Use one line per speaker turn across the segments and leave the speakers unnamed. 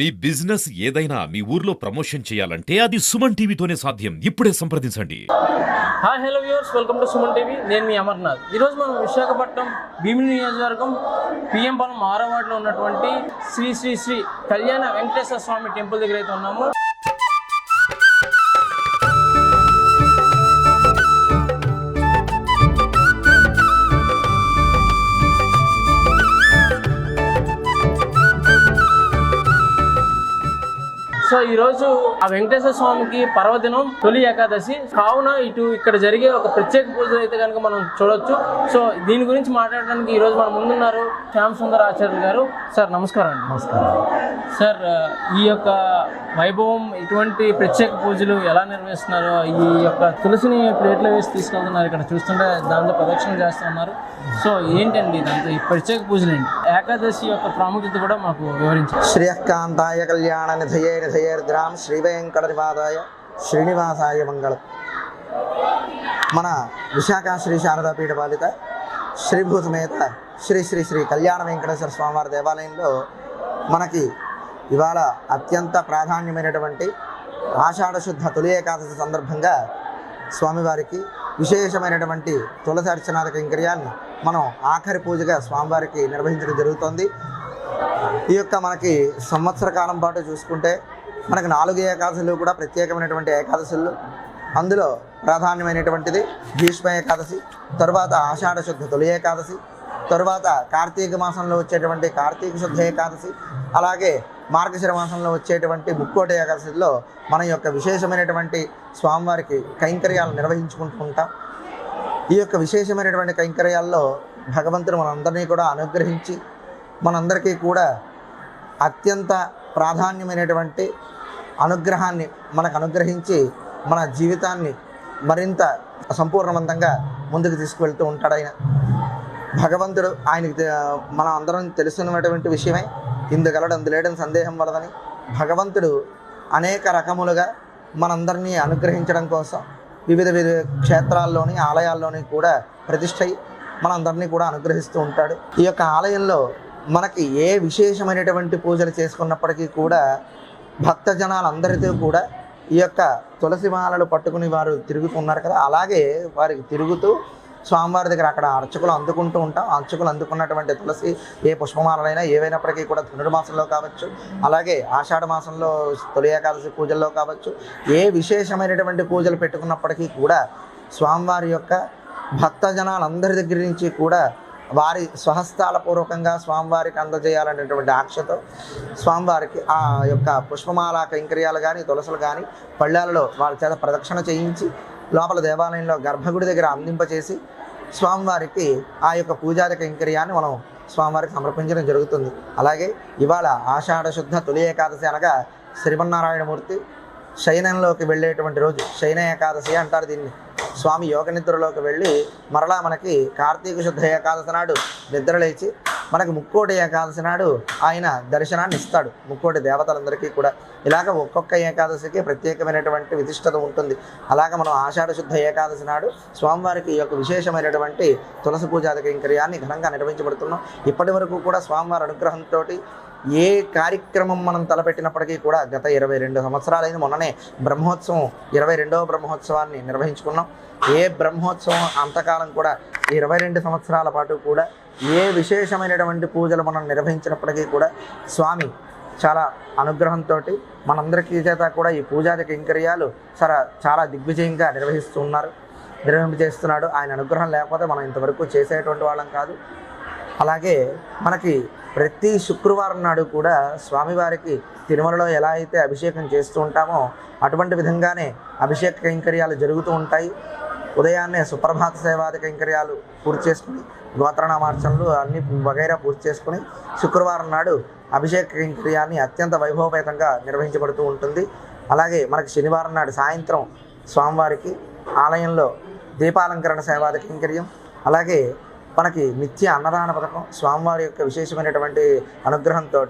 మీ business ఏదైనా మీ ఊర్లో promotion చేయాలంటే అది సుమన్ టీవీతోనే సాధ్యం. ఇప్పుడే సంప్రదించండి.
Hi hello viewers. Welcome to Suman TV. నేను మీ అమర్నాథ్. ఈరోజు మనం విశాఖపట్నం భీమిని నియోజకవర్గం పిఎం పాలెం ఆరో వార్డులో ఉన్నటువంటి శ్రీ శ్రీ శ్రీ కళ్యాణ వెంకటేశ్వర స్వామి టెంపుల్ దగ్గర అయితే ఉన్నాము. సో ఈ రోజు ఆ వెంకటేశ్వర స్వామికి పర్వదినం తొలి ఏకాదశి. కావున ఇటు ఇక్కడ జరిగే ఒక ప్రత్యేక పూజలు అయితే కనుక మనం చూడొచ్చు. సో దీని గురించి మాట్లాడడానికి ఈ రోజు మన ముందున్నారు శ్యామ్ సుందర్ ఆచార్య గారు. సార్ నమస్కారం అండి.
నమస్కారం.
సార్ ఈ యొక్క వైభవం ఇటువంటి ప్రత్యేక పూజలు ఎలా నిర్వహిస్తున్నారు? ఈ యొక్క తులసిని ప్లేట్లో వేసి తీసుకెళ్తున్నారు ఇక్కడ చూస్తుంటే దాంతో ప్రదక్షిణ చేస్తున్నారు. సో ఏంటండి దాంతో ఈ ప్రత్యేక పూజలు ఏంటి? ఏకాదశి యొక్క ప్రాముఖ్యత కూడా మాకు వివరించారు
శ్రేయకాంతాయ కళ్యాణ నిధయే నిధయేర్ద్రాం శ్రీవేంకట నివాదాయ శ్రీనివాసాయ మంగళం. మన విశాఖ శ్రీ శారదాపీఠ పాలిత శ్రీభూతమేత శ్రీ శ్రీ శ్రీ కళ్యాణ వెంకటేశ్వర స్వామివారి దేవాలయంలో మనకి ఇవాళ అత్యంత ప్రాధాన్యమైనటువంటి ఆషాఢశుద్ధ తొలి ఏకాదశి సందర్భంగా స్వామివారికి విశేషమైనటువంటి తులసి అర్చనాద కైంకర్యాన్ని మనం ఆఖరి పూజగా స్వామివారికి నిర్వహించడం జరుగుతోంది. ఈ యొక్క మనకి సంవత్సర కాలం పాటు చూసుకుంటే మనకు నాలుగు ఏకాదశులు కూడా ప్రత్యేకమైనటువంటి ఏకాదశులు. అందులో ప్రాధాన్యమైనటువంటిది భీష్మ ఏకాదశి తర్వాత ఆషాఢ శుద్ధ తొలి ఏకాదశి తరువాత కార్తీక మాసంలో వచ్చేటువంటి కార్తీక శుద్ధ ఏకాదశి అలాగే మార్గశిర మాసంలో వచ్చేటువంటి ముక్కోటి ఏకాదశిలో మన యొక్క విశేషమైనటువంటి స్వామివారికి కైంకర్యాలు నిర్వహించుకుంటూ ఉంటాం ఈ యొక్క విశేషమైనటువంటి కైంకర్యాల్లో భగవంతుడు మనందరినీ కూడా అనుగ్రహించి మనందరికీ కూడా అత్యంత ప్రాధాన్యమైనటువంటి అనుగ్రహాన్ని మనకు అనుగ్రహించి మన జీవితాన్ని మరింత సంపూర్ణవంతంగా ముందుకు తీసుకువెళ్తూ ఉంటాడు ఆయన. భగవంతుడు ఆయనకి మనం అందరం తెలుసున్నటువంటి విషయమే. ఇందుగలడు అందులేడని సందేహం వలదని భగవంతుడు అనేక రకములుగా మనందరినీ అనుగ్రహించడం కోసం వివిధ వివిధ క్షేత్రాల్లోని ఆలయాల్లోని కూడా ప్రతిష్టై మనందరినీ కూడా అనుగ్రహిస్తూ ఉంటాడు. ఈ యొక్క ఆలయంలో మనకి ఏ విశేషమైనటువంటి పూజలు చేసుకున్నప్పటికీ కూడా భక్త జనాలందరితో కూడా ఈ యొక్క తులసి మాలలు పట్టుకుని వారు తిరుగుతున్నారు కదా. అలాగే వారికి తిరుగుతూ స్వామివారి దగ్గర అక్కడ అర్చకులు అందుకుంటూ ఉంటాం. అర్చకులు అందుకున్నటువంటి తులసి ఏ పుష్పమాలైనా ఏవైనప్పటికీ కూడా ధనుర్మాసంలో కావచ్చు అలాగే ఆషాఢ మాసంలో తొలి ఏకాదశి పూజల్లో కావచ్చు ఏ విశేషమైనటువంటి పూజలు పెట్టుకున్నప్పటికీ కూడా స్వామివారి యొక్క భక్త జనాలందరి దగ్గర నుంచి కూడా వారి స్వహస్తాల పూర్వకంగా స్వామివారికి అందజేయాలనేటువంటి ఆక్షతో స్వామివారికి ఆ యొక్క పుష్పమాల కైంకర్యాలు కానీ తులసలు కానీ పళ్ళాలలో వాళ్ళ చేత ప్రదక్షిణ చేయించి లోపల దేవాలయంలో గర్భగుడి దగ్గర అందింపచేసి స్వామివారికి ఆ యొక్క పూజాది కైంకర్యాన్ని మనం స్వామివారికి సమర్పించడం జరుగుతుంది. అలాగే ఇవాళ ఆషాఢ శుద్ధ తొలి ఏకాదశి అనగా శ్రీమన్నారాయణమూర్తి శయనంలోకి వెళ్ళేటువంటి రోజు. శయన ఏకాదశి అంటారు దీన్ని. స్వామి యోగ నిద్రలోకి వెళ్ళి మరలా మనకి కార్తీక శుద్ధ ఏకాదశి నాడు నిద్రలేచి మనకి ముక్కోటి ఏకాదశి నాడు ఆయన దర్శనాన్ని ఇస్తాడు. ముక్కోటి దేవతలందరికీ కూడా. ఇలాగ ఒక్కొక్క ఏకాదశికి ప్రత్యేకమైనటువంటి విశిష్టత ఉంటుంది. అలాగ మనం ఆషాఢ శుద్ధ ఏకాదశి నాడు స్వామివారికి ఈ యొక్క విశేషమైనటువంటి తులసి పూజాది కైంకర్యాన్ని ఘనంగా నిర్వహించబడుతున్నాం. ఇప్పటి వరకు కూడా స్వామివారి అనుగ్రహంతో ఏ కార్యక్రమం మనం తలపెట్టినప్పటికీ కూడా గత ఇరవై రెండు సంవత్సరాలైన మొన్ననే బ్రహ్మోత్సవం ఇరవై రెండవ బ్రహ్మోత్సవాన్ని నిర్వహించుకున్నాం. ఏ బ్రహ్మోత్సవం అంతకాలం కూడా ఇరవై రెండు సంవత్సరాల పాటు కూడా ఏ విశేషమైనటువంటి పూజలు మనం నిర్వహించినప్పటికీ కూడా స్వామి చాలా అనుగ్రహంతో మనందరికీ చేత కూడా ఈ పూజాది కైంకర్యాలు చాలా చాలా దిగ్విజయంగా నిర్వహిస్తున్నారు నిర్వహింపజేస్తున్నాడు ఆయన అనుగ్రహం లేకపోతే మనం ఇంతవరకు చేసేటువంటి వాళ్ళం కాదు. అలాగే మనకి ప్రతి శుక్రవారం నాడు కూడా స్వామివారికి తిరుమలలో ఎలా అయితే అభిషేకం చేస్తూ ఉంటామో అటువంటి విధంగానే అభిషేక కైంకర్యాలు జరుగుతూ ఉంటాయి. ఉదయాన్నే సుప్రభాత సేవాది కైంకర్యాలు పూర్తి చేసుకుని గోత్రనామార్చనలు అన్ని వగైరా పూర్తి చేసుకుని శుక్రవారం నాడు అభిషేక కైంకర్యాన్ని అత్యంత వైభవపేతంగా నిర్వహించబడుతూ ఉంటుంది. అలాగే మనకి శనివారం నాడు సాయంత్రం స్వామివారికి ఆలయంలో దీపాలంకరణ సేవాది కైంకర్యం అలాగే మనకి నిత్య అన్నదాన పథకం స్వామివారి యొక్క విశేషమైనటువంటి అనుగ్రహంతో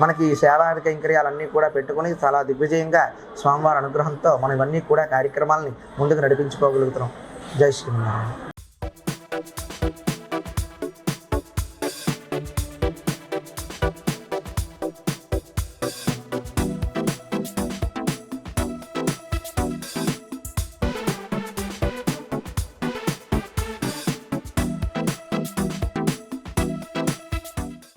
మనకి ఈ సేవా కైంకర్యాలన్నీ కూడా పెట్టుకుని చాలా దిగ్విజయంగా స్వామివారి అనుగ్రహంతో మనం ఇవన్నీ కూడా కార్యక్రమాలని ముందుకు నడిపించుకోగలుగుతున్నాం. జై శ్రీమన్నారాయణ.